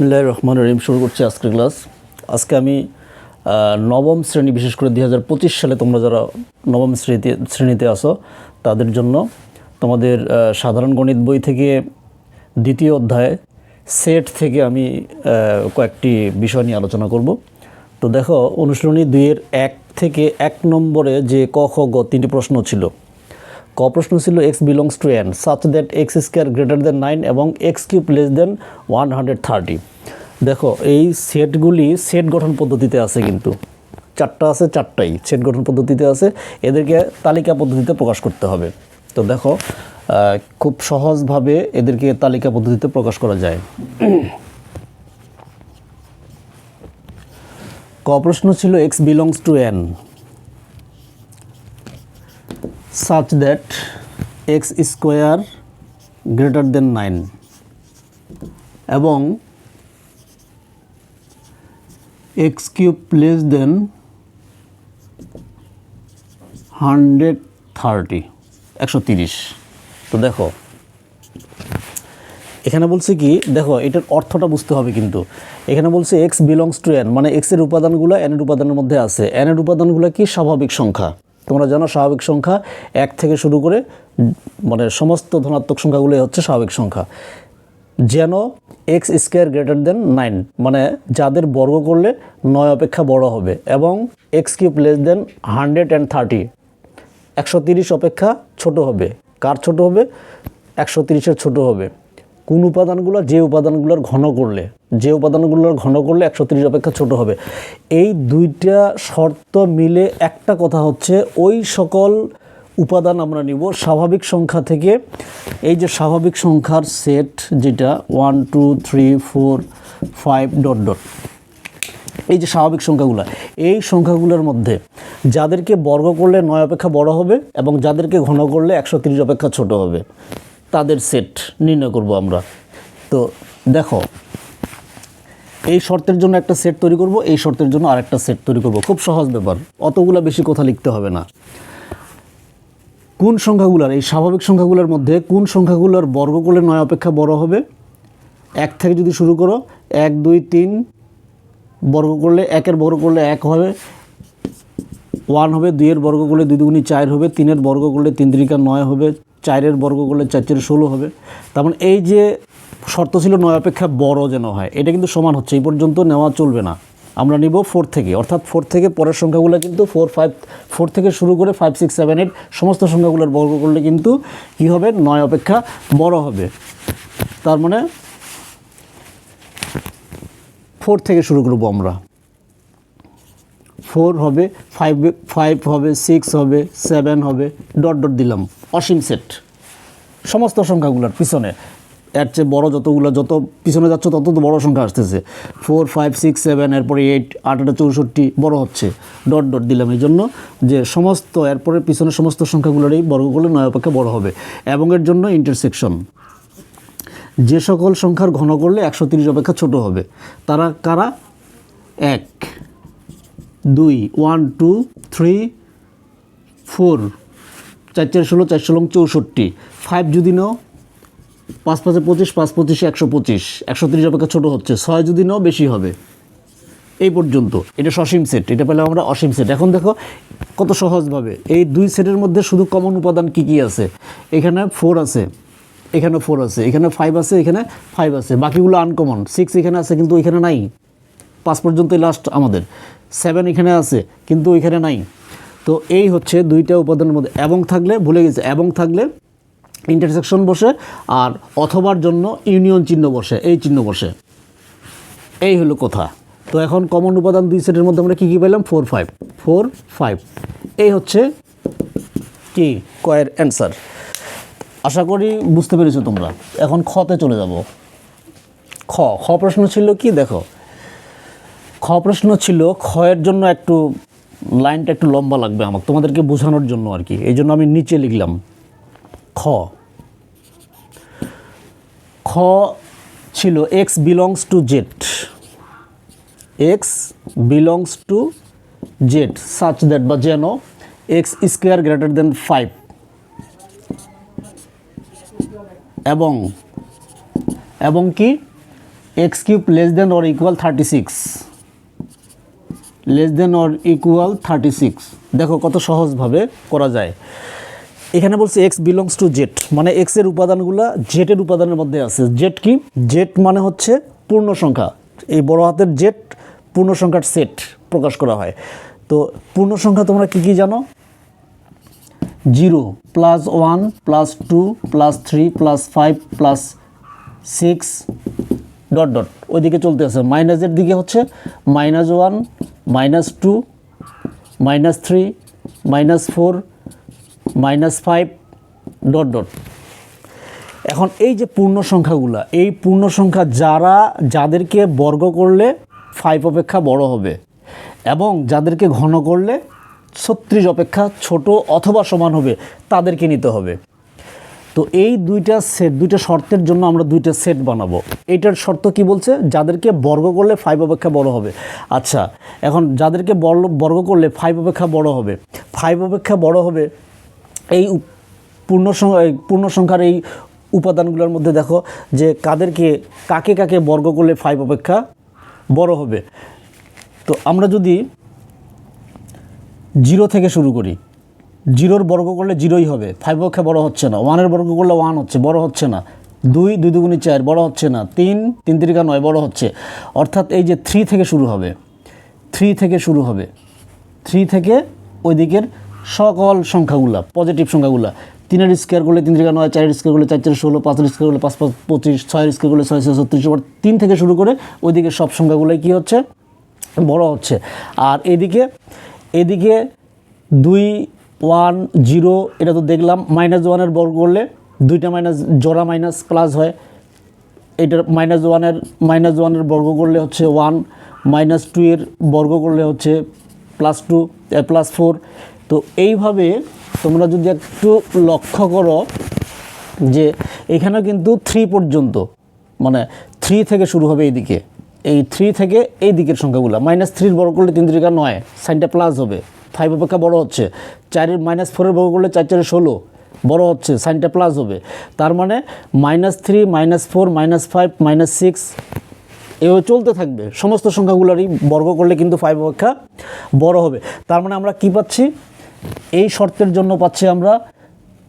বিসমিল্লাহির রহমান রহিম, শুরু করছি আজকের ক্লাস। আজকে আমি নবম শ্রেণি, বিশেষ করে দু হাজার পঁচিশ সালে তোমরা যারা নবম শ্রেণীতে শ্রেণীতে আসো তাদের জন্য তোমাদের সাধারণ গণিত বই থেকে দ্বিতীয় অধ্যায় সেট থেকে আমি কয়েকটি বিষয় নিয়ে আলোচনা করব। তো দেখো, অনুশীলনী দুইয়ের এক থেকে এক নম্বরে যে ক, খ, গ তিনটি প্রশ্ন ছিল। ক প্রশ্ন ছিল x belongs to N such that x square greater than nine এবং x cube less than one hundred thirty দেখো, এই সেটগুলি সেট গঠন পদ্ধতিতে আছে কিন্তু। চারটা আছে, চারটাই সেট গঠন পদ্ধতিতে আছে। এদেরকে তালিকা পদ্ধতিতে প্রকাশ করতে হবে। তো দেখো খুব সহজভাবে এদেরকে তালিকা পদ্ধতিতে প্রকাশ করা যায়। ক প্রশ্ন ছিল x belongs to N such that x square greater than 9 এবং x cube less than 130 130 তো দেখো, এখানে বলছে কি, দেখো, এটার অর্থটা বুঝতে হবে কিন্তু। এখানে বলছে এক্স বিলংস টু এন মানে এক্সের উপাদানগুলো এন এর উপাদানের মধ্যে আছে। এন এর উপাদানগুলো কি? স্বাভাবিক সংখ্যা। তোমরা জানো স্বাভাবিক সংখ্যা এক থেকে শুরু করে মানে সমস্ত ধনাত্মক সংখ্যাগুলোই হচ্ছে স্বাভাবিক সংখ্যা। যেন x square greater than nine মানে যাদের বর্গ করলে নয় অপেক্ষা বড় হবে এবং x cube less than hundred and thirty একশো তিরিশ অপেক্ষা ছোট হবে। কার ছোট হবে? একশো তিরিশের ছোট হবে। কোন উপাদানগুলো, যে উপাদানগুলোর ঘন করলে, যে উপাদানগুলোর ঘন করলে একশো তিরিশ অপেক্ষা ছোট হবে। এই দুইটা শর্ত মিলে একটা কথা হচ্ছে, ওই সকল উপাদান আমরা নিব স্বাভাবিক সংখ্যা থেকে। এই যে স্বাভাবিক সংখ্যার সেট যেটা, one, two, three, four, five, dot dot. এই যে স্বাভাবিক সংখ্যাগুলো, এই সংখ্যাগুলোর মধ্যে যাদেরকে বর্গ করলে নয় অপেক্ষা বড় হবে এবং যাদেরকে ঘন করলে একশো তিরিশ অপেক্ষা ছোট হবে। তাদের সেট নির্ণয় করব আমরা। তো দেখো, এই শর্তের জন্য একটা সেট তৈরি করব, এই শর্তের জন্য আরেকটা সেট তৈরি করব। খুব সহজ ব্যাপার, অতগুলো বেশি কথা লিখতে হবে না। কোন সংখ্যাগুলোর, এই স্বাভাবিক সংখ্যাগুলোর মধ্যে কোন সংখ্যাগুলোর বর্গ করলে নয় অপেক্ষা বড় হবে? এক থেকে যদি শুরু করো, এক, দুই, তিন বর্গ করলে একের বর্গ করলে এক হবে, ওয়ান হবে, দুইয়ের বর্গ করলে দুই দুগুণি চার হবে, তিনের বর্গ করলে তিন তিরিকা নয় হবে চারের বর্গ করলে চার চারে ষোলো হবে। তার মানে এই যে শর্ত ছিল নয় অপেক্ষা বড় যেন হয়, এটা কিন্তু সমান হচ্ছে। এই পর্যন্ত নেওয়া চলবে না। আমরা নিব ফোর থেকে, অর্থাৎ ফোর থেকে পরের সংখ্যাগুলো কিন্তু ফোর ফাইভ ফোর থেকে শুরু করে ফাইভ সিক্স সেভেন এইট সমস্ত সংখ্যাগুলোর বর্গ করলে কিন্তু কী হবে? নয় অপেক্ষা বড় হবে। তার মানে ফোর থেকে শুরু করব আমরা। ফোর হবে ফাইভ ফাইভ হবে সিক্স হবে সেভেন হবে ডট ডট দিলাম। অসীম সেট সমস্ত সংখ্যাগুলোর পিছনে। এর চেয়ে বড় যতগুলো, যত পিছনে যাচ্ছে, তত তো বড় সংখ্যা আসতেছে। ফোর ফাইভ সিক্স সেভেন এরপরে এইট আঠারো চৌষট্টি বড় হচ্ছে। ডট ডট দিলাম এই জন্য যে সমস্ত, এরপরে পিছনে সমস্ত সংখ্যাগুলোরই বর্গ করলে নয় অপেক্ষা বড় হবে। এবং এর জন্য ইন্টারসেকশন যে সকল সংখ্যার ঘন করলে একশো তিরিশ অপেক্ষা ছোট হবে। তারা কারা? এক, দুই ওয়ান টু থ্রি ফোর চার চার ষোলো চার ষোলো চৌষট্টি। ফাইভ যদি নাও, পাঁচ পাঁচে পঁচিশ, পাঁচ পঁচিশে একশো পঁচিশ। একশো তিরিশ অপেক্ষা ছোটো হচ্ছে। ছয় যদি নাও, বেশি হবে। এই পর্যন্ত। এটা সসীম সেট এটা পেলাম আমরা অসীম সেট এখন দেখো কত সহজভাবে। এই দুই সেটের মধ্যে শুধু কমন উপাদান কি কি আছে? এখানে ফোর আছে। এখানে ফোর আছে। এখানে ফাইভ আছে। এখানে ফাইভ আছে। বাকিগুলো আনকমন সিক্স এখানে আছে, কিন্তু এখানে নাই। পাঁচ পর্যন্তই লাস্ট আমাদের। সেভেন এখানে আছে, কিন্তু এখানে নাই। তো এই হচ্ছে দুইটা উপাদানের মধ্যে এবং থাকলে, ভুলে গেছে, এবং থাকলে ইন্টারসেকশন বসে আর অথবার জন্য ইউনিয়ন চিহ্ন বসে, এই চিহ্ন বসে। এই হলো কথা। তো এখন কমন উপাদান দুই সেটের মধ্যে আমরা কী কী পেলাম? ফোর ফাইভ ফোর ফাইভ এই হচ্ছে কি? কয়ের অ্যান্সার আশা করি বুঝতে পেরেছ তোমরা। এখন খতে চলে যাব। খ। খ প্রশ্ন ছিল কি? দেখো। খ প্রশ্ন ছিল খয়ের জন্য একটু লাইনটা একটু লম্বা লাগবে আমাকে, তোমাদেরকে বোঝানোর জন্য আর কি। এই জন্য আমি নিচে লিখলাম, খ। খ ছিল x belongs to Z x belongs to Z such that বা যেন x square greater than five এবং এবং কি? X cube less than or equal thirty six less than or equal thirty six দেখো কত সহজভাবে করা যায়। এখানে বলছে এক্স বিলংস টু জেট মানে এক্সের উপাদানগুলো জেটের উপাদানের মধ্যে আছে। জেট কি? জেট মানে হচ্ছে পূর্ণ সংখ্যা। এই বড় হাতের জেট পূর্ণ সংখ্যার সেট প্রকাশ করা হয়। তো পূর্ণ সংখ্যা তোমরা কি কি জানো? Zero plus one plus two plus three plus five plus six dot dot, ওইদিকে চলতে আছে। মাইনাসের দিকে হচ্ছে minus one minus two minus three minus four minus five dot dot এখন এই যে পূর্ণ সংখ্যাগুলা, এই পূর্ণ সংখ্যা যারা, যাদেরকে বর্গ করলে ফাইভ অপেক্ষা বড় হবে এবং যাদেরকে ঘন করলে ছত্রিশ অপেক্ষা ছোট অথবা সমান হবে, তাদেরকে নিতে হবে। তো এই দুইটা সেট দুইটা শর্তের জন্য আমরা দুইটা সেট বানাবো। এইটার শর্ত কি বলছে? যাদেরকে বর্গ করলে ফাইভ অপেক্ষা বড় হবে। আচ্ছা এখন যাদেরকে বর্গ করলে ফাইভ অপেক্ষা বড় হবে। ফাইভ অপেক্ষা বড় হবে এই পূর্ণ সংখ্যা পূর্ণ সংখ্যার এই উপাদানগুলোর মধ্যে দেখো যে কাদেরকে, কাকে কাকে বর্গ করলে ফাইভ অপেক্ষা বড় হবে। তো আমরা যদি জিরো থেকে শুরু করি জিরোর বর্গ করলে জিরোই হবে। ফাইভ অপেক্ষা বড় হচ্ছে না। ওয়ানের বর্গ করলে ওয়ান হচ্ছে, বড় হচ্ছে না। দুই দুই দুগুণি চার, বড় হচ্ছে না। তিন তিন তিরিকা নয়, বড় হচ্ছে। অর্থাৎ এই যে থ্রি থেকে শুরু হবে থ্রি থেকে শুরু হবে। থ্রি থেকে ওই দিকের সকল সংখ্যাগুলা পজিটিভ সংখ্যাগুলা। তিনের স্কোয়ার করলে তিন থেকে নয়, চারের স্কোয়ার করলে চার চার ষোলো, পাঁচের স্কোয়ার করলে পাঁচ পাঁচ, পঁচিশ, ছয়ের স্কোয়ার করলে ছয় ছয়, ছত্রিশ তিন থেকে শুরু করে ওই ওইদিকে সব সংখ্যাগুলোই কী হচ্ছে? বড় হচ্ছে। আর এদিকে এদিকে দুই ওয়ান জিরো এটা তো দেখলাম মাইনাস ওয়ানের বর্গ করলে দুইটা মাইনাস জোড়া মাইনাস প্লাস হয়। এটার মাইনাস ওয়ানের মাইনাস ওয়ানের বর্গ করলে হচ্ছে ওয়ান মাইনাস টু এর বর্গ করলে হচ্ছে প্লাস টু প্লাস ফোর তো এইভাবে তোমরা যদি একটু লক্ষ্য করো যে এখানে কিন্তু থ্রি পর্যন্ত মানে থ্রি থেকে শুরু হবে এইদিকে। এই থ্রি থেকে এই দিকের সংখ্যাগুলো মাইনাস থ্রির বর্গ করলে তিন তিরিকা নয় সাইনটা প্লাস হবে। ফাইভ অপেক্ষা বড় হচ্ছে। চারের মাইনাস ফোরের বড় করলে চার চারে ষোলো। বড় হচ্ছে সাইনটা প্লাস হবে। তার মানে minus three minus four minus five minus six এভাবে চলতে থাকবে। সমস্ত সংখ্যাগুলোরই বর্গ করলে কিন্তু ফাইভ অপেক্ষা বড় হবে। তার মানে আমরা কি পাচ্ছি? এই শর্তের জন্য পাচ্ছি আমরা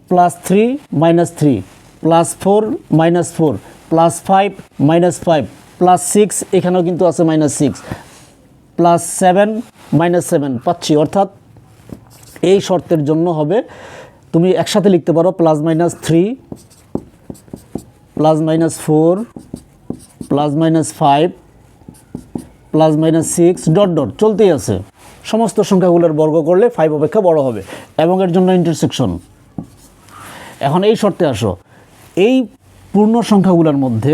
plus three minus three plus four minus four plus five minus five plus six এখানেও কিন্তু আছে minus six plus seven minus seven পাচ্ছি। অর্থাৎ এই শর্তের জন্য হবে, তুমি একসাথে লিখতে পারো, plus minus three, plus minus four, plus minus five, plus minus six, dot dot, চলতেই আছে। সমস্ত সংখ্যাগুলোর বর্গ করলে ফাইভ অপেক্ষা বড় হবে, এবং এর জন্য ইন্টারসেকশন এখন এই শর্তে আসো, এই পূর্ণ সংখ্যাগুলোর মধ্যে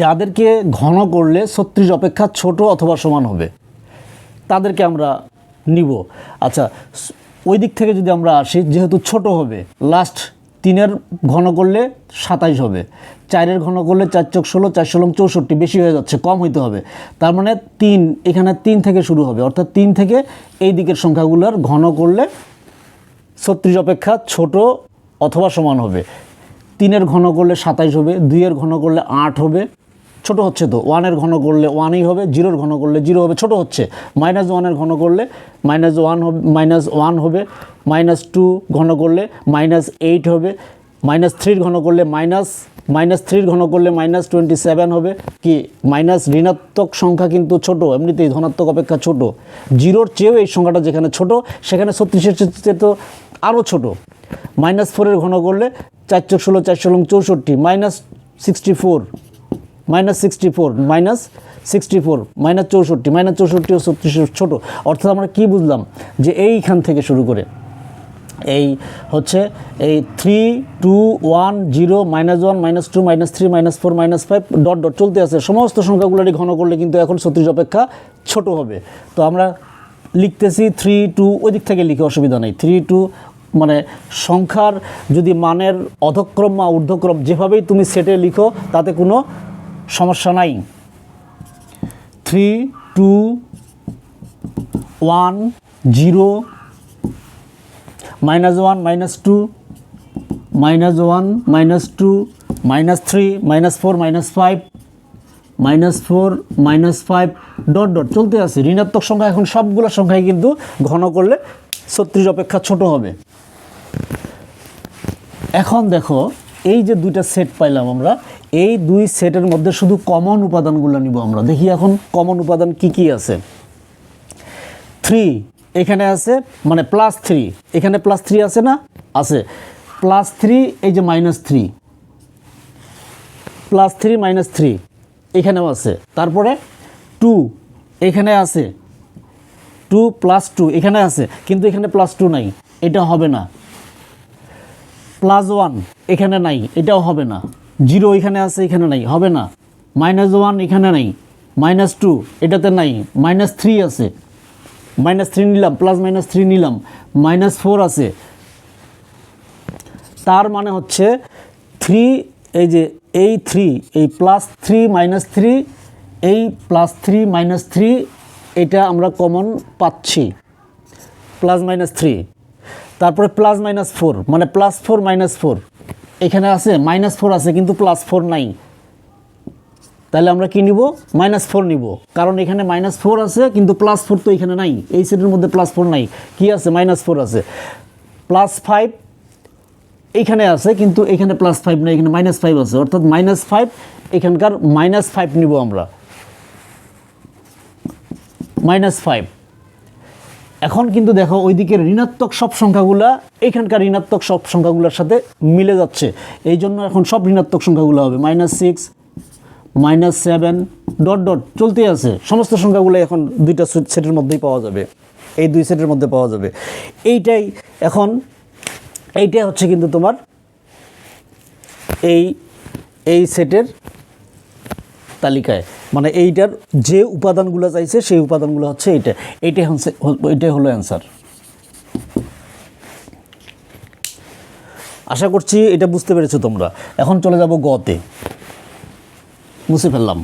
যাদেরকে ঘন করলে ছত্রিশ অপেক্ষা ছোট অথবা সমান হবে। তাদেরকে আমরা নিব। আচ্ছা ওই দিক থেকে যদি আমরা আসি, যেহেতু ছোট হবে লাস্ট তিনের ঘন করলে সাতাইশ হবে, চারের ঘন করলে চার চোখ ষোলো, চার ষোলো চৌষট্টি, বেশি হয়ে যাচ্ছে, কম হইতে হবে। তার মানে তিন, এখানে তিন থেকে শুরু হবে, অর্থাৎ তিন থেকে এই দিকের সংখ্যাগুলোর ঘন করলে ছত্রিশ অপেক্ষা ছোট অথবা সমান হবে। তিনের ঘন করলে সাতাইশ হবে, দুইয়ের ঘন করলে আট হবে ছোট হচ্ছে তো। ওয়ানের ঘন করলে ওয়ানই হবে জিরোর ঘন করলে জিরো হবে। ছোট হচ্ছে। মাইনাস ওয়ানের ঘন করলে মাইনাস ওয়ান হবে মাইনাস ওয়ান হবে মাইনাস টু ঘন করলে মাইনাস এইট হবে মাইনাস থ্রির ঘন করলে মাইনাস মাইনাস থ্রির ঘন করলে মাইনাস টোয়েন্টি সেভেন হবে। কি? মাইনাস ঋণাত্মক সংখ্যা কিন্তু ছোট, এমনিতেই ধনাত্মক অপেক্ষা ছোট। জিরোর চেয়েও এই সংখ্যাটা যেখানে ছোট, সেখানে ছত্রিশের চেয়ে তো আরও ছোট। মাইনাস ফোরের ঘন করলে চার চোখ ষোলো চারশো চৌষট্টি minus sixty four minus sixty four, minus sixty four, minus চৌষট্টি মাইনাস চৌষট্টি ও ছত্রিশের ছোটো। অর্থাৎ আমরা কী বুঝলাম? যে এইখান থেকে শুরু করে এই হচ্ছে এই three two one zero minus one minus two minus three minus four minus five dot dot চলতে আছে। সমস্ত সংখ্যাগুলোরই ঘন করলে কিন্তু এখন ছত্রিশ অপেক্ষা ছোট হবে। তো আমরা লিখতেছি থ্রি টু ওই দিক থেকে লিখে অসুবিধা নেই। থ্রি টু মানে সংখ্যার যদি মানের অধক্রম বা ঊর্ধ্বক্রম যেভাবেই তুমি সেটে লিখো, তাতে কোনো সমস্যা নাই। Three two one zero minus one minus two minus one minus two minus three minus four minus five minus four minus five dot dot চলতে আছে। ঋণাত্মক সংখ্যা এখন সবগুলো সংখ্যাই কিন্তু ঘন করলে ছত্রিশ অপেক্ষা ছোট হবে। এখন দেখো এই যে দুইটা সেট পাইলাম আমরা, এই দুই সেটের মধ্যে শুধু কমন উপাদানগুলো নিব আমরা। দেখি এখন কমন উপাদান কি কি আছে? থ্রি এখানে আছে মানে প্লাস থ্রি এখানে প্লাস থ্রি আছে না? আছে। প্লাস থ্রি এই যে minus three plus three minus three এখানেও আছে। তারপরে টু এখানে আছে। টু প্লাস টু এখানে আছে। কিন্তু এখানে প্লাস টু নাই। এটা হবে না। প্লাস ওয়ান এখানে নাই, এটাও হবে না। জিরো এখানে আছে, এখানে নাই, হবে না। মাইনাস ওয়ান এখানে নাই। মাইনাস টু এটাতে নাই। মাইনাস থ্রি আছে। মাইনাস থ্রি নিলাম প্লাস মাইনাস থ্রি নিলাম। মাইনাস ফোর আছে। তার মানে হচ্ছে থ্রি এই যে এই থ্রি এই প্লাস থ্রি মাইনাস থ্রি এই প্লাস থ্রি মাইনাস থ্রি এটা আমরা কমন পাচ্ছি। প্লাস মাইনাস থ্রি তারপরে প্লাস মাইনাস ফোর মানে প্লাস ফোর মাইনাস ফোর এখানে আছে মাইনাস ফোর আছে, কিন্তু প্লাস ফোর নাই। তাহলে আমরা কি নিব? মাইনাস ফোর নিব। কারণ এখানে মাইনাস ফোর আছে, কিন্তু প্লাস ফোর তো এখানে নাই। এই সেটের মধ্যে প্লাস ফোর নাই। কি আছে? মাইনাস ফোর আছে। প্লাস ফাইভ এখানে আছে, কিন্তু এখানে প্লাস ফাইভ না এখানে মাইনাস ফাইভ আছে। অর্থাৎ মাইনাস ফাইভ এখানকার মাইনাস ফাইভ নিব আমরা। মাইনাস ফাইভ এখন কিন্তু দেখো ওইদিকে ঋণাত্মক সব সংখ্যাগুলা এখানকার ঋণাত্মক সব সংখ্যাগুলোর সাথে মিলে যাচ্ছে। এই জন্য এখন সব ঋণাত্মক সংখ্যাগুলো হবে। Minus six, minus seven, dot dot চলতে আছে। সমস্ত সংখ্যাগুলো এখন দুইটা সেটের মধ্যেই পাওয়া যাবে। এই দুই সেটের মধ্যে পাওয়া যাবে। এইটাই এখন, এইটাই হচ্ছে কিন্তু তোমার এই এই সেটের তালিকায়। মানে এইটার যে উপাদানগুলো চাইছে, সেই উপাদানগুলো হচ্ছে এইটা। এইটাই হচ্ছে, এইটাই হলো অ্যান্সার আশা করছি এটা বুঝতে পেরেছ তোমরা। এখন চলে যাব গতে। মুছে ফেললাম।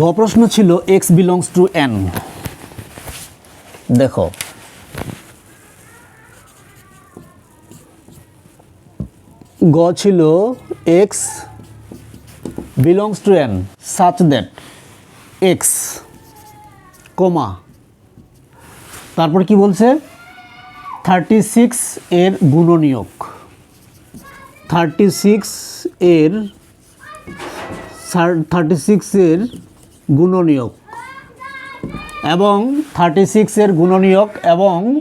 গ প্রশ্ন ছিল এক্স বিলংস টু এন দেখো গ ছিল x belongs to n such that x comma তারপর কি বলছে? থার্টি সিক্স এর গুণনীয়ক। থার্টি সিক্স এর থার্টি সিক্সের গুণনীয়ক। এবং থার্টি সিক্সের গুণনীয়ক এবং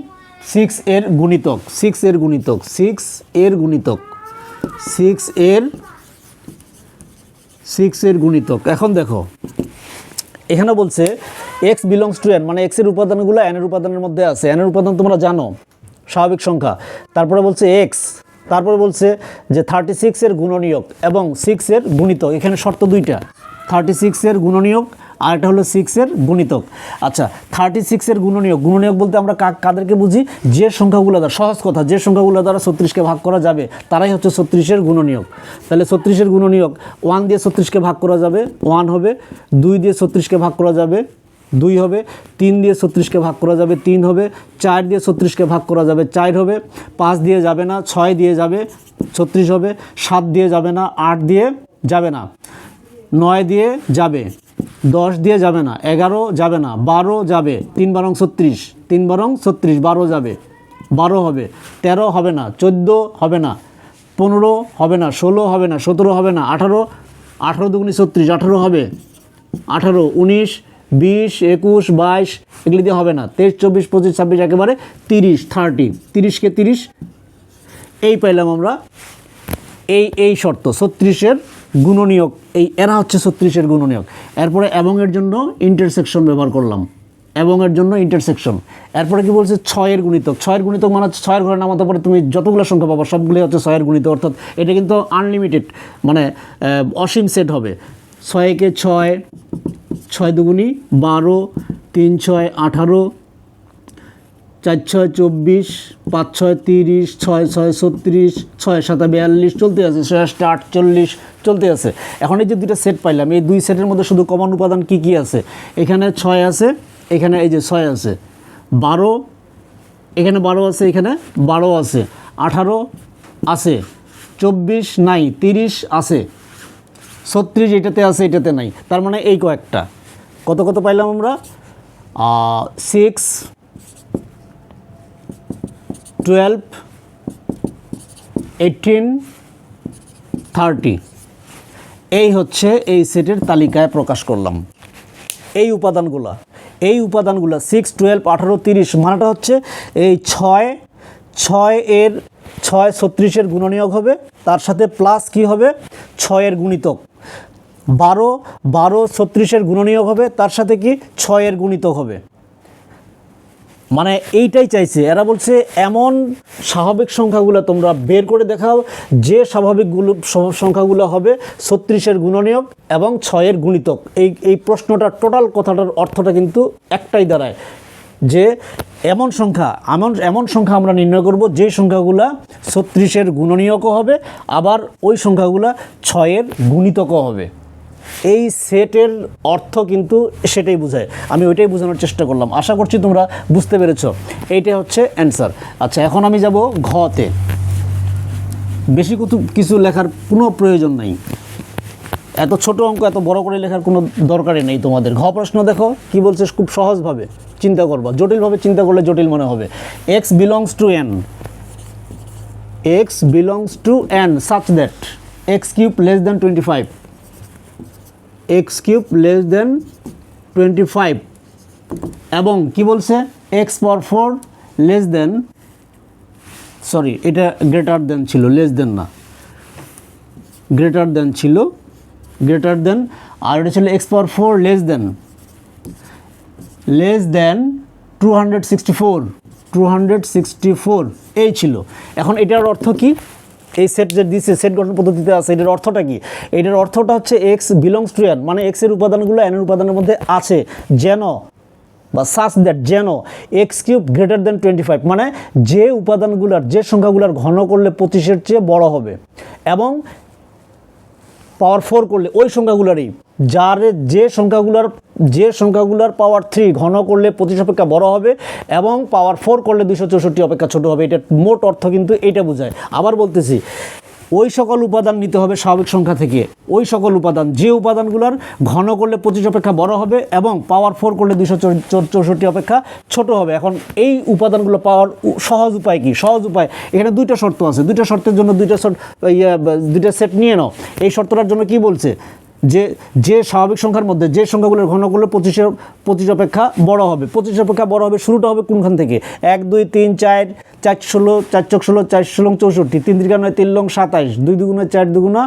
সিক্স এর গুণিতক। সিক্স এর গুণিতক। সিক্স এর গুণিতক। সিক্স এর সিক্স এর গুণিতক। এখন দেখো, এখানে বলছে এক্স বিলংস টু এন মানে এক্সের উপাদানগুলো এনের উপাদানের মধ্যে আছে। এনের উপাদান তোমরা জানো, স্বাভাবিক সংখ্যা। তারপরে বলছে এক্স তারপরে বলছে যে থার্টি সিক্সের গুণনীয়ক এবং সিক্সের গুণিতক। এখানে শর্ত দুইটা থার্টি সিক্সের গুণনীয়ক আর একটা হলো সিক্সের গুণিতক। আচ্ছা থার্টি সিক্সের গুণনীয়ক। গুণনীয়ক বলতে আমরা কাদেরকে বুঝি? যে সংখ্যাগুলো দ্বারা, সহজ কথা, যে সংখ্যাগুলো দ্বারা ছত্রিশকে ভাগ করা যাবে, তারাই হচ্ছে ছত্রিশের গুণনীয়ক। তাহলে ছত্রিশের গুণনীয়ক ওয়ান দিয়ে ছত্রিশকে ভাগ করা যাবে ওয়ান হবে, দুই দিয়ে ছত্রিশকে ভাগ করা যাবে, দুই হবে, তিন দিয়ে ছত্রিশকে ভাগ করা যাবে, তিন হবে, চার দিয়ে ছত্রিশকে ভাগ করা যাবে, চার হবে, পাঁচ দিয়ে যাবে না, ছয় দিয়ে যাবে, ছত্রিশ হবে, সাত দিয়ে যাবে না, আট দিয়ে যাবে না, নয় দিয়ে যাবে। দশ দিয়ে যাবে না, এগারো যাবে না, বারো যাবে, তিন বারং ছত্রিশ, তিন বারং ছত্রিশ, বারো যাবে, বারো হবে, তেরো হবে না, চোদ্দ হবে না, পনেরো হবে না, ষোলো হবে না, সতেরো হবে না, আঠারো আঠারো দুগুনি ছত্রিশ, আঠারো হবে, আঠারো, উনিশ, বিশ, একুশ, বাইশ, এগুলি দিয়ে হবে না, তেইশ, চব্বিশ, পঁচিশ, ছাব্বিশ একেবারে তিরিশ, থার্টি, তিরিশকে তিরিশ, এই পাইলাম আমরা, এই এই শর্ত, ছত্রিশের গুণনীয়ক, এই এরা হচ্ছে ছত্রিশের গুণনীয়ক। এরপরে এবং এর জন্য ইন্টারসেকশন ব্যবহার করলাম। এবং এর জন্য ইন্টারসেকশন এরপরে কি বলছে? ছয়ের গুণিতক। ছয়ের গুণিতক মানে হচ্ছে ছয়ের ঘরে নামাতে পরে, তুমি যতগুলো সংখ্যা পাবো সবগুলো হচ্ছে ছয়ের গুণিতক অর্থাৎ এটা কিন্তু আনলিমিটেড মানে অসীম সেট হবে। ছয়কে ছয় ছয় দুগুণি বারো, তিন ছয় আঠারো চার ছয় চব্বিশ, পাঁচ ছয় তিরিশ, ছয় ছয় ছত্রিশ, ছয় সাতা বিয়াল্লিশ চলতে আছে, ছয় আটটা আটচল্লিশ চলতে আছে। এখন এই যে দুইটা সেট পাইলাম, এই দুই সেটের মধ্যে শুধু কমন উপাদান কি কি আছে? এখানে ছয় আছে, এখানে এই যে ছয় আছে। বারো, এখানে বারো আছে, এখানে বারো আছে। আঠারো আছে, চব্বিশ নাই, তিরিশ আছে। ছত্রিশ এটাতে আছে, এটাতে নাই। তার মানে এই কয়েকটা। কত কত পাইলাম আমরা? সিক্স টুয়েলভ এইটিন থার্টি এই হচ্ছে এই সেটের তালিকায় প্রকাশ করলাম। এই উপাদানগুলো। এই উপাদানগুলো সিক্স টুয়েলভ আঠারো, তিরিশ মানেটা হচ্ছে এই ছয় ছয় এর, ছয় ছত্রিশের গুণনীয়ক হবে। তার সাথে প্লাস কি হবে? ছয়ের গুণিতক। বারো বারো ছত্রিশের গুণনীয়ক হবে। তার সাথে কি? ছয়ের গুণিতক হবে। মানে এইটাই চাইছে। এরা বলছে, এমন স্বাভাবিক সংখ্যাগুলো তোমরা বের করে দেখাও, যে স্বাভাবিকগুলো সংখ্যাগুলো হবে ছত্রিশের গুণনীয়ক এবং ছয়ের গুণিতক। এই এই প্রশ্নটার টোটাল কথাটার অর্থটা কিন্তু একটাই দাঁড়ায়, যে এমন সংখ্যা, এমন এমন সংখ্যা আমরা নির্ণয় করব, যে সংখ্যাগুলা ছত্রিশের গুণনীয়কও হবে, আবার ওই সংখ্যাগুলা ছয়ের গুণিতকও হবে। এই সেটের অর্থ কিন্তু সেটাই বোঝায়। আমি ওইটাই বোঝানোর চেষ্টা করলাম। আশা করছি তোমরা বুঝতে পেরেছ। এইটা হচ্ছে অ্যান্সার আচ্ছা এখন আমি যাব ঘতে। বেশি কিছু কিছু লেখার কোনো প্রয়োজন নাই। এত ছোট অঙ্ক, এত বড় করে লেখার কোনো দরকারই নেই তোমাদের। ঘ প্রশ্ন দেখো, কি বলছে খুব সহজভাবে চিন্তা করবা। জটিলভাবে চিন্তা করলে জটিল মনে হবে। X belongs to n x belongs to n such that x cube less than twenty five x cube less than twenty five এবং কি বলছে? X power four less than sorry এটা গ্রেটার দেন ছিল লেস দেন না। Greater than ছিল greater than আর এটা ছিল x power four less than less than two hundred sixty four two hundred sixty four এই ছিল। এখন এটার অর্থ কি? এই সেট যে দিচ্ছে সেট গঠন পদ্ধতিতে আছে, এটার অর্থটা কি? এটার অর্থটা হচ্ছে এক্স বিলংস টু এন মানে এক্সের উপাদানগুলো এনের উপাদানের মধ্যে আছে। যেন বা সাস দ্যাট যেন x cube greater than twenty five মানে যে উপাদানগুলোর, যে সংখ্যাগুলোর ঘন করলে পঁচিশের চেয়ে বড় হবে এবং পাওয়ার ফোর করলে ওই সংখ্যাগুলোরই যার যে সংখ্যাগুলোর যে সংখ্যাগুলোর পাওয়ার থ্রি ঘন করলে পঁচিশ অপেক্ষা বড় হবে এবং পাওয়ার ফোর করলে দুশো চৌষট্টি অপেক্ষা ছোট হবে এটা মোট অর্থ কিন্তু এটা বোঝায়। আবার বলতেছি ওই সকল উপাদান নিতে হবে স্বাভাবিক সংখ্যা থেকে। ওই সকল উপাদান যে উপাদানগুলোর ঘন করলে পঁচিশ অপেক্ষা বড় হবে এবং পাওয়ার ফোর করলে দুশো চৌষট্টি অপেক্ষা ছোট হবে। এখন এই উপাদানগুলো পাওয়ার সহজ উপায় কি? সহজ উপায় এখানে দুইটা শর্ত আছে। দুইটা শর্তের জন্য দুইটা শর্ত ইয়ে, দুইটা সেট নিয়ে নাও। এই শর্তটার জন্য কি বলছে? যে যে স্বাভাবিক সংখ্যার মধ্যে, যে সংখ্যাগুলোর ঘন করলে পঁচিশের, পঁচিশ অপেক্ষা বড় হবে। পঁচিশ অপেক্ষা বড় হবে, শুরুটা হবে কোনখান থেকে? এক, দুই, তিন, চার চার, ষোলো, চার চক ষোলো, চার, ষোলো, চৌষট্টি, তিন তিরিকা নয়, তিন, লং সাতাইশ দুই দুগুণে চার দুগুণা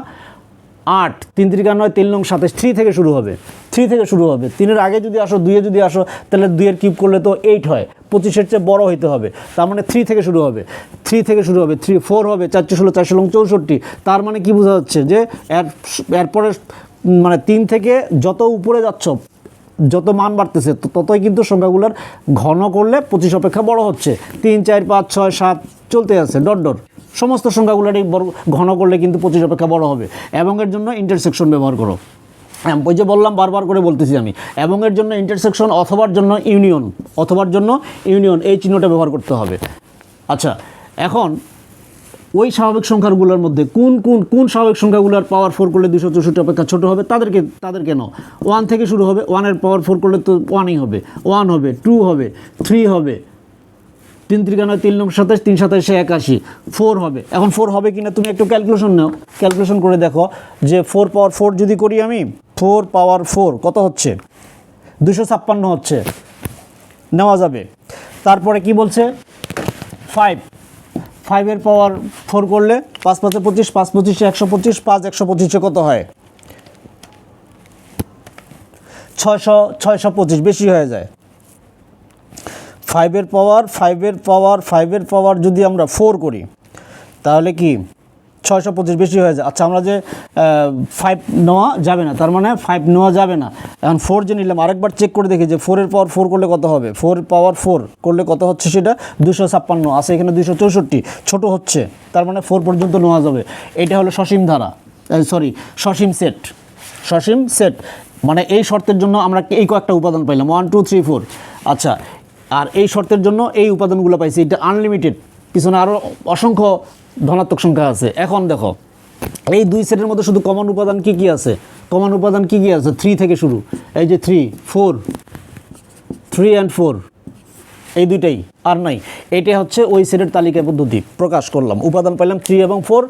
আট, তিন তিরিকা নয়, তিন, লং সাতাইশ থ্রি থেকে শুরু হবে। থ্রি থেকে শুরু হবে। তিনের আগে যদি আসো, দুইয়ে যদি আসো, তাহলে দুইয়ের কিউব করলে তো এইট হয়। পঁচিশের চেয়ে বড় হইতে হবে। তার মানে থ্রি থেকে শুরু হবে। থ্রি থেকে শুরু হবে। থ্রি, ফোর হবে চারশো ষোলো চারশো লং চৌষট্টি। তার মানে কি বোঝা যাচ্ছে যে, এর এরপরে মানে তিন থেকে যত উপরে যাচ্ছ, যত মান বাড়তেছে ততই কিন্তু সংখ্যাগুলোর ঘন করলে পঁচিশ অপেক্ষা বড় হচ্ছে। তিন, চার, পাঁচ, ছয়, সাত চলতে আছে ডট ডট। সমস্ত সংখ্যাগুলোরই ঘন করলে কিন্তু পঁচিশ অপেক্ষা বড় হবে। এবং এর জন্য ইন্টারসেকশন ব্যবহার করো। ওই যে বললাম বারবার করে বলতেছি আমি। এবং এর জন্য ইন্টারসেকশন অথবার জন্য ইউনিয়ন অথবার জন্য ইউনিয়ন এই চিহ্নটা ব্যবহার করতে হবে। আচ্ছা এখন ওই স্বাভাবিক সংখ্যাগুলোর মধ্যে কোন কোন কোন স্বাভাবিক সংখ্যাগুলোর পাওয়ার ফোর করলে দুশো চৌষট্টি অপেক্ষা ছোটো হবে? তাদেরকে তাদের কেন ওয়ান থেকে শুরু হবে ওয়ানের পাওয়ার ফোর করলে তো ওয়ানই হবে। ওয়ান হবে টু হবে থ্রি হবে। তিন ত্রিকানয় তিন লক্ষ সাতাশ, তিন সাতাশে একাশি। ফোর হবে। এখন ফোর হবে কিনা তুমি একটু ক্যালকুলেশন নাও। ক্যালকুলেশন করে দেখো যে ফোর পাওয়ার ফোর যদি করি আমি ফোর পাওয়ার ফোর কত হচ্ছে? দুশো ছাপ্পান্ন হচ্ছে। নেওয়া যাবে। তারপরে কি বলছে? ফাইভ ফাইভের পাওয়ার ফোর করলে পাঁচ পাঁচে পঁচিশ, পাঁচ পঁচিশে একশো পঁচিশ, পাঁচ একশো পঁচিশে কত হয়? ছয়শো ছয়শো পঁচিশ বেশি হয়ে যায়। ফাইভের পাওয়ার ফাইভের পাওয়ার ফাইভের পাওয়ার যদি আমরা ফোর করি, তাহলে কি? ছয়শো পঁচিশ বেশি হয়ে যায়। আচ্ছা আমরা যে ফাইভ নেওয়া যাবে না, তার মানে ফাইভ নেওয়া যাবে না। এখন ফোর যে নিলাম, আরেকবার চেক করে দেখি যে ফোরের পাওয়ার ফোর করলে কত হবে? ফোর পাওয়ার ফোর করলে কত হচ্ছে সেটা? দুশো ছাপ্পান্ন, আছে এখানে দুশো চৌষট্টি, ছোটো হচ্ছে, তার মানে ফোর পর্যন্ত নেওয়া যাবে। এটা হলো সসীম ধারা সরি সসীম সেট সসীম সেট মানে এই শর্তের জন্য আমরা এই কয়েকটা উপাদান পাইলাম ওয়ান টু থ্রি ফোর আচ্ছা আর এই শর্তের জন্য এই উপাদানগুলো পাইছি, এটা আনলিমিটেড পিছনে আরও অসংখ্য ধনাত্মক সংখ্যা আছে। এখন দেখো, এই দুই সেটের মধ্যে শুধু কমন উপাদান কি কি আছে? কমন উপাদান কি কি আছে? থ্রি থেকে শুরু। এই যে three four three and four এই দুইটাই, আর নাই। এটা হচ্ছে ওই সেটের তালিকা পদ্ধতি, প্রকাশ করলাম। উপাদান পাইলাম থ্রি এবং ফোর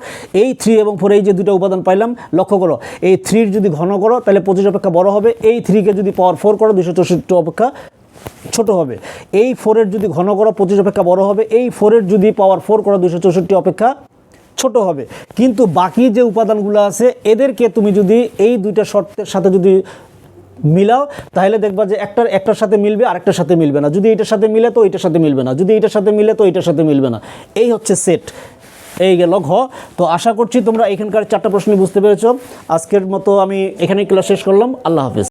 এই থ্রি এবং ফোর এই যে দুটো উপাদান পাইলাম, লক্ষ্য করো, এই থ্রির যদি ঘন করো, তাহলে পঁচিশ অপেক্ষা বড় হবে। এই থ্রিকে যদি পাওয়ার ফোর করো দুশো চৌষট্টি অপেক্ষা ছোট হবে। এই ফোরের যদি ঘন করো, পঁচিশ অপেক্ষা বড় হবে। এই ফোরের যদি পাওয়ার ফোর করা দুশো চৌষট্টি অপেক্ষা ছোট হবে। কিন্তু বাকি যে উপাদানগুলো আছে, এদেরকে তুমি যদি এই দুইটা শর্তের সাথে যদি মিলাও, তাহলে দেখবা যে একটার একটার সাথে মিলবে, আরেকটার সাথে মিলবে না। যদি এটার সাথে মিলে তো এটার সাথে মিলবে না। যদি এটার সাথে মিলে তো এটার সাথে মিলবে না। এই হচ্ছে সেট এই গেল ঘ। তো আশা করছি তোমরা এখানকার চারটা প্রশ্ন বুঝতে পেরেছ। আজকের মতো আমি এখানেই ক্লাস শেষ করলাম। আল্লাহ হাফেজ।